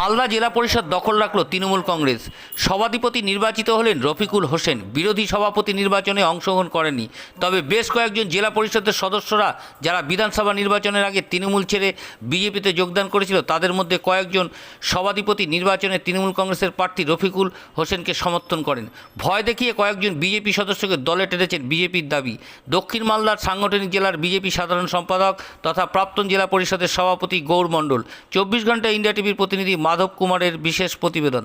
মালদা জেলা পরিষদ দখল রাখল তৃণমূল কংগ্রেস। সভাধিপতি নির্বাচিত হলেন রফিকুল হোসেন। বিরোধী সভাপতি নির্বাচনে অংশগ্রহণ করেনি তবে বেশ কয়েকজন জেলা পরিষদের সদস্যরা যারা বিধানসভা নির্বাচনের আগে তৃণমূল ছেড়ে বিজেপিতে যোগদান করেছিল, তাদের মধ্যে কয়েকজন সভাধিপতি নির্বাচনে তৃণমূল কংগ্রেসের প্রার্থী রফিকুল হোসেনকে সমর্থন করেন। ভয় দেখিয়ে কয়েকজন বিজেপি সদস্যকে দলে টেনেছেন বিজেপির দাবি। দক্ষিণ মালদার সাংগঠনিক জেলার বিজেপি সাধারণ সম্পাদক তথা প্রাক্তন জেলা পরিষদের সভাপতি গৌর মণ্ডল। চব্বিশ ঘণ্টা ইন্ডিয়া টিভির প্রতিনিধি মাধব কুমারের বিশেষ প্রতিবেদন।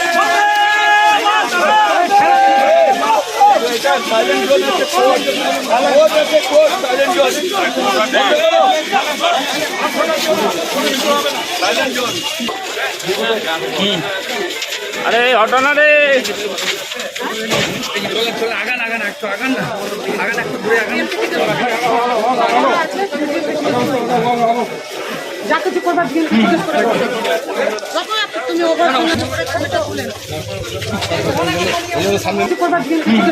साइलेंट जो जैसे कोर्ट वो जैसे कोर्ट साइलेंट जो साइलेंट जो আরে, হটো না রে যা দিন জিজ্ঞেস করে করো। যখন তুমি ওভার ছবিটা তুলে নাও। কিছু।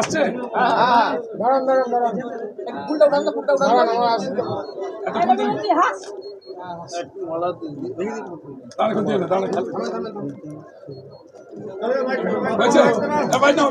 আছে দাঁড়ান দাঁড়ান বলে মালা করে থাকতে, মালা করে থাকতে। আসছে। দাঁড়া করতে হবে দাঁড়া হয়েছে এ ভাই নাও,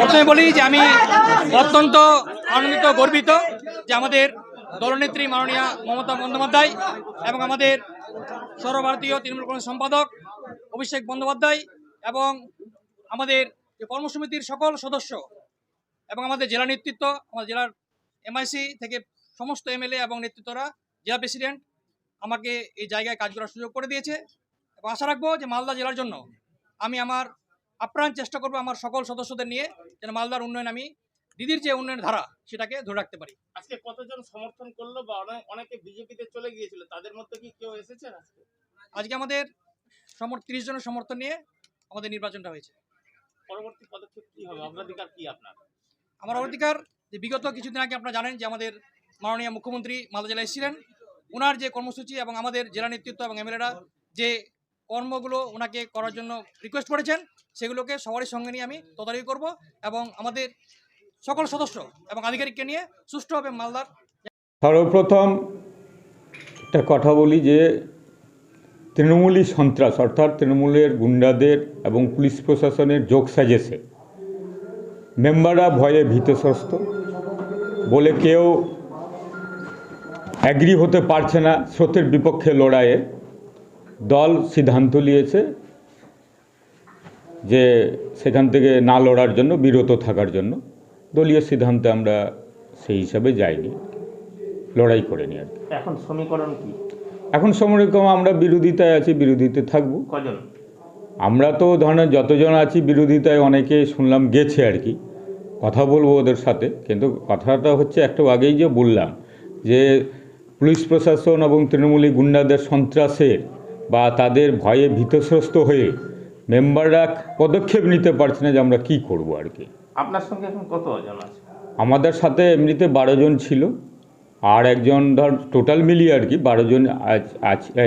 প্রথমে বলি যে আমি অত্যন্ত আনন্দিত, গর্বিত যে আমাদের দলনেত্রী মাননীয়া মমতা বন্দ্যোপাধ্যায় এবং আমাদের সর্বভারতীয় তৃণমূল কংগ্রেস সম্পাদক অভিষেক বন্দ্যোপাধ্যায় এবং আমাদের কর্মসমিতির সকল সদস্য এবং আমাদের জেলা নেতৃত্ব, আমাদের জেলার এমআইসি থেকে সমস্ত এমএলএ এবং নেতৃত্বরা, জেলা প্রেসিডেন্ট আমাকে এই জায়গায় কাজ করার সুযোগ করে দিয়েছে। এবং আশা রাখব যে মালদা জেলার জন্য আমি আমার আপ্রাণ চেষ্টা করব আমার সকল সদস্যদের নিয়ে যেন মালদার উন্নয়ন আমি দিদির যে উন্নয়নের ধারা সেটাকে ধরে রাখতে পারি। আজকে কতজন সমর্থন করল বা অনেকে বিজেপিতে চলে গিয়েছিল তাদের মধ্যে কি কেউ এসেছে আজকে? আজকে আমাদের তিরিশ জনের সমর্থন নিয়ে আমাদের নির্বাচনটা হয়েছে। পরবর্তী পদক্ষেপ কি হবে? অগ্রাধিকার কি আপনার? আমার অধিকার যে বিগত কিছুদিন আগে আপনারা জানেন যে আমাদের মাননীয় মুখ্যমন্ত্রী মালদা জেলায় এসেছিলেন। ওনার যে কর্মসূচি এবং আমাদের জেলা নেতৃত্ব এবং এমএলএরা যে কর্মগুলো ওনাকে করার জন্য রিকোয়েস্ট করেছেন, সেগুলোকে সবারই সঙ্গে নিয়ে আমি তদারকি করব এবং আমাদের সকল সদস্য এবং আধিকারিককে নিয়ে সুষ্ঠুভাবে মালদার সর্বপ্রথম একটা কথা বলি যে তৃণমূলী সন্ত্রাস, অর্থাৎ তৃণমূলের গুন্ডাদের এবং পুলিশ প্রশাসনের যোগ সাজেছে। মেম্বাররা ভয়ে ভীতস্রস্ত বলে কেউ অ্যাগ্রি হতে পারছে না স্রোতের বিপক্ষে লড়াইয়ে। দল সিদ্ধান্ত নিয়েছে যে সেখান থেকে না লড়ার জন্য বিরত থাকার জন্য দলীয় সিদ্ধান্তে আমরা সেই হিসাবে যাইনি লড়াই করিনি আর কি। এখন সমীকরণ কি? এখন সমরকম আমরা বিরোধিতায় আছি বিরোধিতে থাকব। কজন? আমরা তো ধরেন যতজন আছি বিরোধিতায় অনেকে শুনলাম গেছে আর কি। কথা বলব ওদের সাথে কিন্তু কথাটা হচ্ছে একটু আগেই যে বললাম যে পুলিশ প্রশাসন এবং তৃণমূলী গুন্ডাদের সন্ত্রাসের বা তাদের ভয়ে ভীতস্রস্ত হয়ে মেম্বাররা পদক্ষেপ নিতে পারছে না যে আমরা কী করব আর কি। আপনার সঙ্গে এখন কতজন আছে? আমাদের সাথে এমনিতে বারো জন ছিল। আর একজন ধর টোটাল মিলিয়ে আর কি বারো জন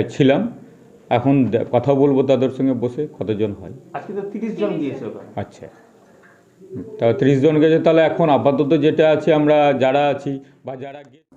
ছিলাম। এখন কথা বলব তাদের সঙ্গে বসে কতজন হয়। আজকে তো তিরিশ জন গিয়েছে আচ্ছা। তা ত্রিশ জন গেছে তাহলে এখন আপাতত যেটা আছে আমরা যারা আছি বা যারা গে-